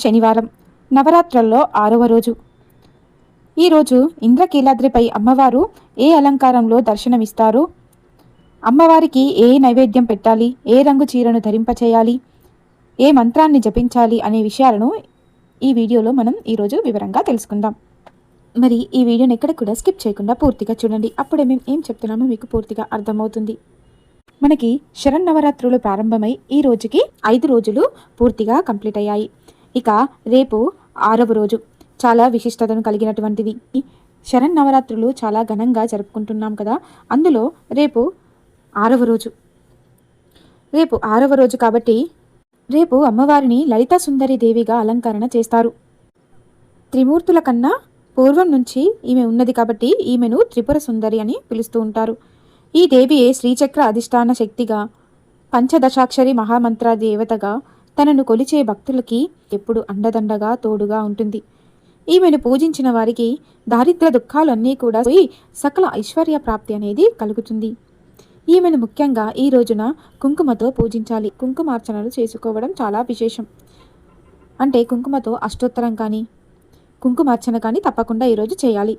శనివారం నవరాత్రుల్లో ఆరవ రోజు. ఈరోజు ఇంద్రకీలాద్రిపై అమ్మవారు ఏ అలంకారంలో దర్శనమిస్తారు? అమ్మవారికి ఏ నైవేద్యం పెట్టాలి? ఏ రంగు చీరను ధరింపచేయాలి? ఏ మంత్రాన్ని జపించాలి అనే విషయాలను ఈ వీడియోలో మనం ఈరోజు వివరంగా తెలుసుకుందాం. మరి ఈ వీడియోని ఎక్కడ కూడా స్కిప్ చేయకుండా పూర్తిగా చూడండి. అప్పుడే మేము ఏం చెప్తున్నామో మీకు పూర్తిగా అర్థమవుతుంది. మనకి శరన్నవరాత్రులు ప్రారంభమై ఈ రోజుకి ఐదు రోజులు పూర్తిగా కంప్లీట్ అయ్యాయి. ఇక రేపు ఆరవ రోజు. చాలా విశిష్టతను కలిగినటువంటిది. శరణ్ శరన్నవరాత్రులు చాలా ఘనంగా జరుపుకుంటున్నాం కదా. అందులో రేపు ఆరవ రోజు. రేపు ఆరవ రోజు కాబట్టి రేపు అమ్మవారిని లలిత సుందరి దేవిగా అలంకరణ చేస్తారు. త్రిమూర్తుల కన్నా పూర్వం నుంచి ఈమె ఉన్నది కాబట్టి ఈమెను త్రిపుర సుందరి అని పిలుస్తూ ఉంటారు. ఈ దేవియే శ్రీచక్ర అధిష్టాన శక్తిగా పంచదశాక్షరి మహామంత్ర దేవతగా తనను కొలిచే భక్తులకి ఎప్పుడు అండదండగా తోడుగా ఉంటుంది. ఈమెను పూజించిన వారికి దారిద్ర దుఃఖాలన్నీ కూడా పోయి సకల ఐశ్వర్య ప్రాప్తి అనేది కలుగుతుంది. ఈమెను ముఖ్యంగా ఈ రోజున కుంకుమతో పూజించాలి. కుంకుమార్చనలు చేసుకోవడం చాలా విశేషం. అంటే కుంకుమతో అష్టోత్తరం కానీ కుంకుమార్చన కానీ తప్పకుండా ఈరోజు చేయాలి.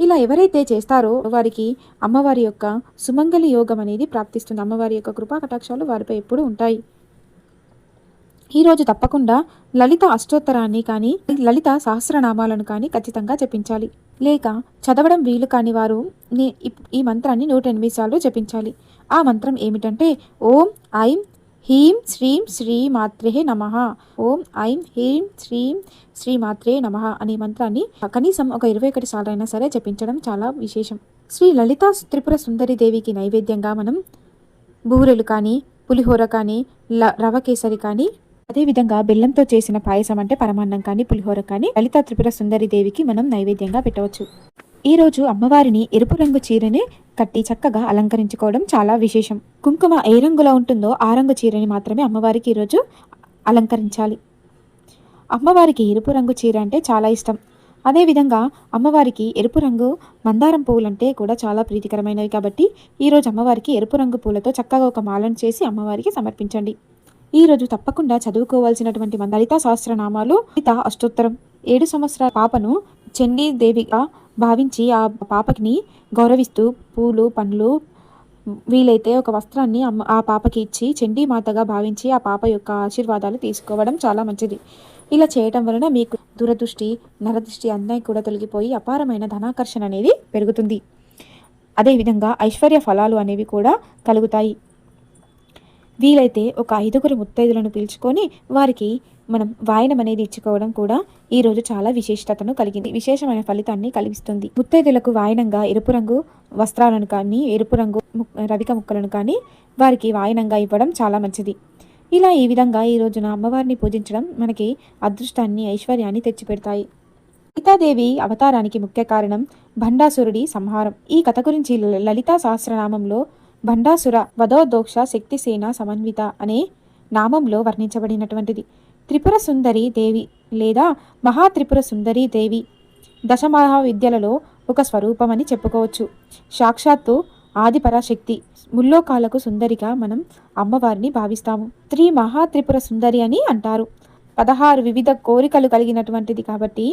ఇలా ఎవరైతే చేస్తారో వారికి అమ్మవారి యొక్క సుమంగళి యోగం అనేది ప్రాప్తిస్తుంది. అమ్మవారి యొక్క కృపా కటాక్షాలు వారిపై ఎప్పుడూ ఉంటాయి. ఈరోజు తప్పకుండా లలిత అష్టోత్తరాన్ని కానీ లలిత సహస్రనామాలను కానీ ఖచ్చితంగా జపించాలి. లేక చదవడం వీలు కాని వారు నే- ఈ మంత్రాన్ని నూట ఎనిమిది సార్లు జపించాలి. ఆ మంత్రం ఏమిటంటే ఓం ఐం హీం శ్రీం శ్రీ మాత్రే నమ. ఓం ఐం హీం శ్రీం శ్రీ మాత్రే నమ అనే మంత్రాన్ని కనీసం ఒక ఇరవై ఒకటి సార్లు అయినా సరే జపించడం చాలా విశేషం. శ్రీ లలిత త్రిపుర సుందరి దేవికి నైవేద్యంగా మనం బూరెలు కానీ పులిహోర కానీ ల రవ కేసరి కానీ అదేవిధంగా బెల్లంతో చేసిన పాయసం అంటే పరమాన్నం కానీ పులిహోర కానీ లలిత త్రిపుర సుందరి దేవికి మనం నైవేద్యంగా పెట్టవచ్చు. ఈ రోజు అమ్మవారిని ఎరుపు రంగు చీరని కట్టి చక్కగా అలంకరించుకోవడం చాలా విశేషం. కుంకుమ ఏ రంగులో ఉంటుందో ఆ రంగు చీరని మాత్రమే అమ్మవారికి ఈరోజు అలంకరించాలి. అమ్మవారికి ఎరుపు రంగు చీర అంటే చాలా ఇష్టం. అదేవిధంగా అమ్మవారికి ఎరుపు రంగు మందారం పువ్వులంటే కూడా చాలా ప్రీతికరమైనవి కాబట్టి ఈరోజు అమ్మవారికి ఎరుపు రంగు పూలతో చక్కగా ఒక మాలను చేసి అమ్మవారికి సమర్పించండి. ఈ రోజు తప్పకుండా చదువుకోవాల్సినటువంటి మన లలిత సహస్రనామాలు లలిత అష్టోత్తరం. ఏడు సంవత్సరాల పాపను చండీ దేవిగా భావించి ఆ పాపకిని గౌరవిస్తూ పూలు పండ్లు వీలైతే ఒక వస్త్రాన్ని ఆ పాపకి ఇచ్చి చండీ మాతగా భావించి ఆ పాప యొక్క ఆశీర్వాదాలు తీసుకోవడం చాలా మంచిది. ఇలా చేయటం వలన మీకు దురదృష్టి నరదృష్టి అన్నీ కూడా తొలగిపోయి అపారమైన ధనాకర్షణ అనేది పెరుగుతుంది. అదేవిధంగా ఐశ్వర్య ఫలాలు అనేవి కూడా కలుగుతాయి. వీలైతే ఒక ఐదుగురు ముత్తైదులను పిలుచుకొని వారికి మనం వాయనం అనేది ఇచ్చుకోవడం కూడా ఈ రోజు చాలా విశేషతను కలిగింది. విశేషమైన ఫలితాన్ని కలిగిస్తుంది. ముత్తైదులకు వాయనంగా ఎరుపు రంగు వస్త్రాలను కానీ ఎరుపు రంగు ము- రవిక ముక్కలను కానీ వారికి వాయనంగా ఇవ్వడం చాలా మంచిది. ఇలా ఈ విధంగా ఈ రోజున అమ్మవారిని పూజించడం మనకి అదృష్టాన్ని ఐశ్వర్యాన్ని తెచ్చిపెడతాయి. సీతాదేవి అవతారానికి ముఖ్య కారణం భండాసురుడి సంహారం. ఈ కథ గురించి ల- లలితా సహస్రనామంలో భండాసుర వధోదోక్ష శక్తిసేన సమన్విత అనే నామంలో వర్ణించబడినటువంటిది. త్రిపుర సుందరి దేవి లేదా మహాత్రిపుర సుందరి దేవి దశమహావిద్యలలో ఒక స్వరూపమని చెప్పుకోవచ్చు. సాక్షాత్తు ఆదిపరాశక్తి ముల్లోకాలకు సుందరిగా మనం అమ్మవారిని భావిస్తాము. త్రి మహాత్రిపుర సుందరి అని అంటారు. పదహారు వివిధ కోరికలు కలిగినటువంటిది కాబట్టి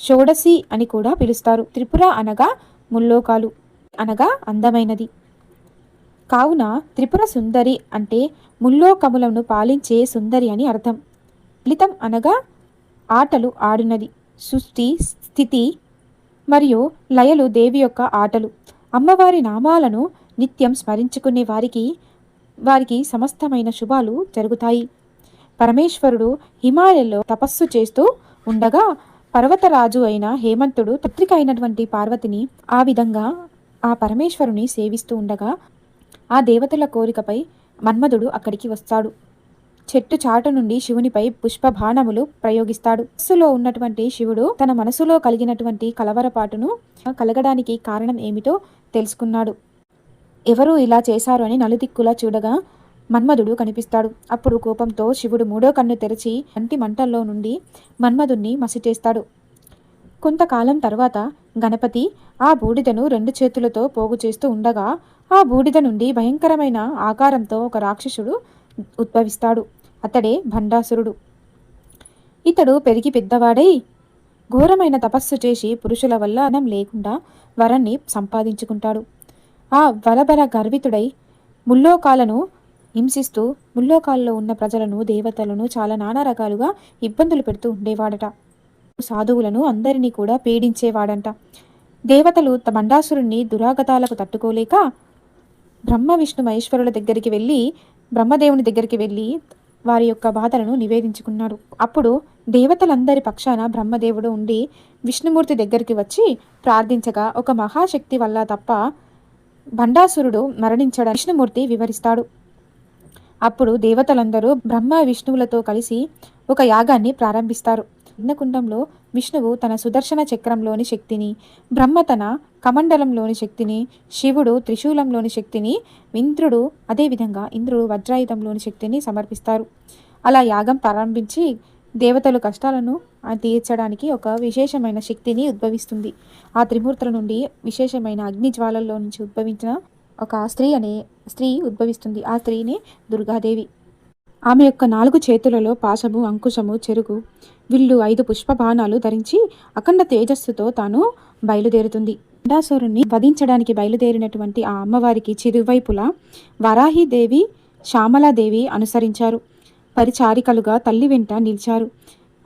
షోడసి అని కూడా పిలుస్తారు. త్రిపుర అనగా ముల్లోకాలు అనగా అందమైనది. కావున త్రిపుర సుందరి అంటే ముల్లోకములను పాలించే సుందరి అని అర్థం. ఫలితం అనగా ఆటలు ఆడినది సృష్టి స్థితి మరియు లయలు దేవి యొక్క ఆటలు. అమ్మవారి నామాలను నిత్యం స్మరించుకునే వారికి వారికి సమస్తమైన శుభాలు జరుగుతాయి. పరమేశ్వరుడు హిమాలయంలో తపస్సు చేస్తూ ఉండగా పర్వతరాజు అయిన హేమంతుడు పుత్రిక అయినటువంటి పార్వతిని ఆ విధంగా ఆ పరమేశ్వరుని సేవిస్తూ ఉండగా ఆ దేవతల కోరికపై మన్మధుడు అక్కడికి వస్తాడు. చెట్టు చాటు నుండి శివునిపై పుష్ప బాణములు ప్రయోగిస్తాడు. మనస్సులో ఉన్నటువంటి శివుడు తన మనసులో కలిగినటువంటి కలవరపాటును కలగడానికి కారణం ఏమిటో తెలుసుకున్నాడు. ఎవరు ఇలా చేశారు అని నలుదిక్కులా చూడగా మన్మధుడు కనిపిస్తాడు. అప్పుడు కోపంతో శివుడు మూడో కన్ను తెరిచి అంటి మంటల్లో నుండి మన్మధుణ్ణి మసిచేస్తాడు. కొంతకాలం తర్వాత గణపతి ఆ బూడిదను రెండు చేతులతో పోగు చేస్తూ ఉండగా ఆ బూడిద నుండి భయంకరమైన ఆకారంతో ఒక రాక్షసుడు ఉద్భవిస్తాడు. అతడే భండాసురుడు. ఇతడు పెరిగి పెద్దవాడై ఘోరమైన తపస్సు చేసి పురుషుల వల్ల అనం లేకుండా వరాన్ని సంపాదించుకుంటాడు. ఆ వలబల గర్వితుడై ముల్లోకాలను హింసిస్తూ ముల్లోకాల్లో ఉన్న ప్రజలను దేవతలను చాలా నానా రకాలుగా ఇబ్బందులు పెడుతూ ఉండేవాడట. సాధువులను అందరినీ కూడా పీడించేవాడంట. దేవతలు త- మండాసురుణ్ణి దురాగతాలకు తట్టుకోలేక బ్రహ్మ విష్ణు మహేశ్వరుల దగ్గరికి వెళ్ళి బ్రహ్మదేవుని దగ్గరికి వెళ్ళి వారి యొక్క బాధలను నివేదించుకున్నారు. అప్పుడు దేవతలందరి పక్షాన బ్రహ్మదేవుడు ఉండి విష్ణుమూర్తి దగ్గరికి వచ్చి ప్రార్థించగా ఒక మహాశక్తి వల్ల తప్ప భండాసురుడు మరణించడం విష్ణుమూర్తి వివరిస్తాడు. అప్పుడు దేవతలందరూ బ్రహ్మ విష్ణువులతో కలిసి ఒక యాగాన్ని ప్రారంభిస్తారు. యజ్ఞకుండంలో విష్ణువు తన సుదర్శన చక్రంలోని శక్తిని బ్రహ్మ తన కమండలంలోని శక్తిని శివుడు త్రిశూలంలోని శక్తిని ఇంద్రుడు అదేవిధంగా ఇంద్రుడు వజ్రాయుధంలోని శక్తిని సమర్పిస్తారు. అలా యాగం ప్రారంభించి దేవతలు కష్టాలను తీర్చడానికి ఒక విశేషమైన శక్తిని ఉద్భవిస్తుంది. ఆ త్రిమూర్తుల నుండి విశేషమైన అగ్ని జ్వాలల్లో నుంచి ఉద్భవించిన ఒక స్త్రీ అనే స్త్రీ ఉద్భవిస్తుంది. ఆ స్త్రీనే దుర్గాదేవి. ఆమె యొక్క నాలుగు చేతులలో పాశము అంకుశము చెరుగు విల్లు ఐదు పుష్ప బాణాలు ధరించి అఖండ తేజస్సుతో తాను బయలుదేరుతుంది. బండాసురుణ్ణి వధించడానికి బయలుదేరినటువంటి ఆ అమ్మవారికి చిరువైపులా వరాహిదేవి శ్యామలాదేవి అనుసరించారు. పరిచారికలుగా తల్లి వెంట నిలిచారు.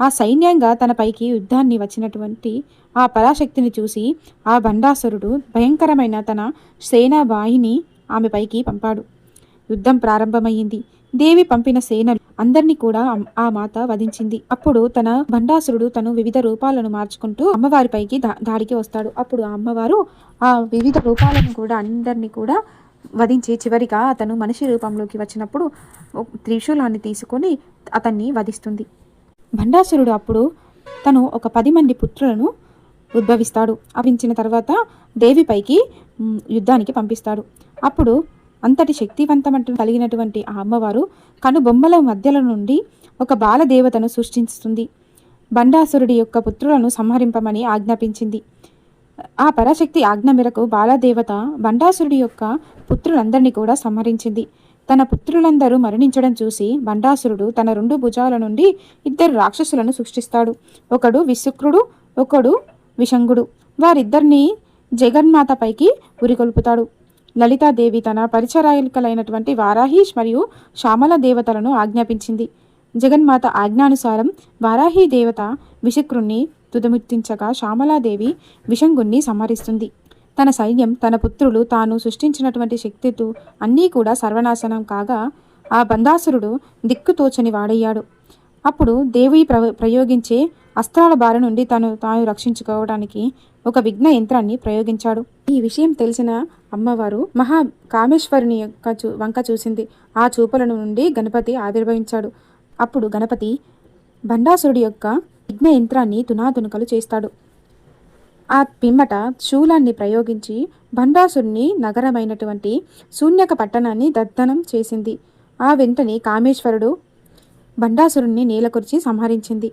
ఆ సైన్యంగా తనపైకి యుద్ధాన్ని వచ్చినటువంటి ఆ పరాశక్తిని చూసి ఆ బండాసురుడు భయంకరమైన తన సేనాబాయిని ఆమెపైకి పంపాడు. యుద్ధం ప్రారంభమైంది దేవి పంపిన సేనలు అందరినీ కూడా ఆ మాత వధించింది. అప్పుడు తన భండాసురుడు తను వివిధ రూపాలను మార్చుకుంటూ అమ్మవారిపైకి దా- దాడికి వస్తాడు. అప్పుడు ఆ అమ్మవారు ఆ వివిధ రూపాలను కూడా అందరినీ కూడా వధించి చివరిగా అతను మనిషి రూపంలోకి వచ్చినప్పుడు త్రిశూలాన్ని తీసుకొని అతన్ని వధిస్తుంది. భండాసురుడు అప్పుడు తను ఒక పది మంది పుత్రులను ఉద్భవిస్తాడు. అవించిన తర్వాత దేవిపైకి యుద్ధానికి పంపిస్తాడు. అప్పుడు అంతటి శక్తివంతమంటు కలిగినటువంటి ఆ అమ్మవారు కనుబొమ్మల మధ్యల నుండి ఒక బాలదేవతను సృష్టిస్తుంది బండాసురుడి యొక్క పుత్రులను సంహరింపమని ఆజ్ఞాపించింది. ఆ పరాశక్తి ఆజ్ఞ మేరకు బాలదేవత బండాసురుడి యొక్క పుత్రులందరినీ కూడా సంహరించింది. తన పుత్రులందరూ మరణించడం చూసి బండాసురుడు తన రెండు భుజాల నుండి ఇద్దరు రాక్షసులను సృష్టిస్తాడు. ఒకడు విశుక్రుడు ఒకడు విషంగుడు వారిద్దరిని జగన్మాతపైకి ఉరికొల్పుతాడు. లలితాదేవి తన పరిచరాయకులైనటువంటి వారాహి మరియు శ్యామల దేవతలను ఆజ్ఞాపించింది. జగన్మాత ఆజ్ఞానుసారం వారాహి దేవత విషకృణ్ణి తుదముత్తించగా శ్యామలాదేవి విషంగుణ్ణి సంహరిస్తుంది. తన సైన్యం తన పుత్రులు తాను సృష్టించినటువంటి శక్తితో అన్నీ కూడా సర్వనాశనం కాగా ఆ బంధాసురుడు దిక్కుతోచని వాడయ్యాడు. అప్పుడు దేవి ప్ర ప్రయోగించే అస్త్రాల బారి నుండి తను తాను రక్షించుకోవడానికి ఒక విఘ్న యంత్రాన్ని ప్రయోగించాడు. ఈ విషయం తెలిసిన అమ్మవారు మహా కామేశ్వరుని యొక్క చూ వంక చూసింది. ఆ చూపుల నుండి గణపతి ఆవిర్భవించాడు. అప్పుడు గణపతి భండాసురుడి యొక్క విఘ్న యంత్రాన్ని తునాతునకలు చేస్తాడు. ఆ పిమ్మట శూలాన్ని ప్రయోగించి భండాసురుని నగరమైనటువంటి శూన్యక పట్టణాన్ని దద్దనం చేసింది. ఆ వెంటనే కామేశ్వరుడు భండాసురుణ్ణి నేలకొరిచి సంహరించింది.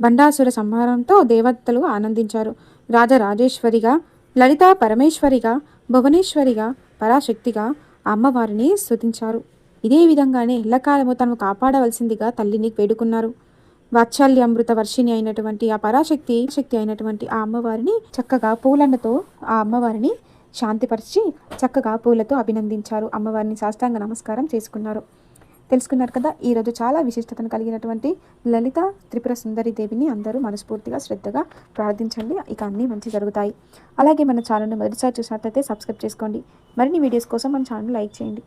బండాసుర సంహారంతో దేవతలు ఆనందించారు. రాజరాజేశ్వరిగా లలితా పరమేశ్వరిగా భువనేశ్వరిగా పరాశక్తిగా అమ్మవారిని స్థుతించారు ఇదే విధంగానే ఎల్లకాలము తనను కాపాడవలసిందిగా తల్లిని వేడుకున్నారు. వాత్సల్యామృత వర్షిణి అయినటువంటి ఆ పరాశక్తి శక్తి అయినటువంటి ఆ అమ్మవారిని చక్కగా పూలన్నతో ఆ అమ్మవారిని శాంతిపరిచి చక్కగా పూలతో అభినందించారు. అమ్మవారిని సాష్టాంగ నమస్కారం చేసుకున్నారు. తెలుసుకున్నారు కదా ఈరోజు చాలా విశిష్టతను కలిగినటువంటి లలిత త్రిపుర సుందరి దేవిని అందరూ మనస్ఫూర్తిగా శ్రద్ధగా ప్రార్థించండి. ఇక అన్నీ మంచి జరుగుతాయి. అలాగే మన ఛానల్ను మొదటిసారి చూసినట్లయితే సబ్స్క్రైబ్ చేసుకోండి. మరిన్ని వీడియోస్ కోసం మన ఛానల్ లైక్ చేయండి.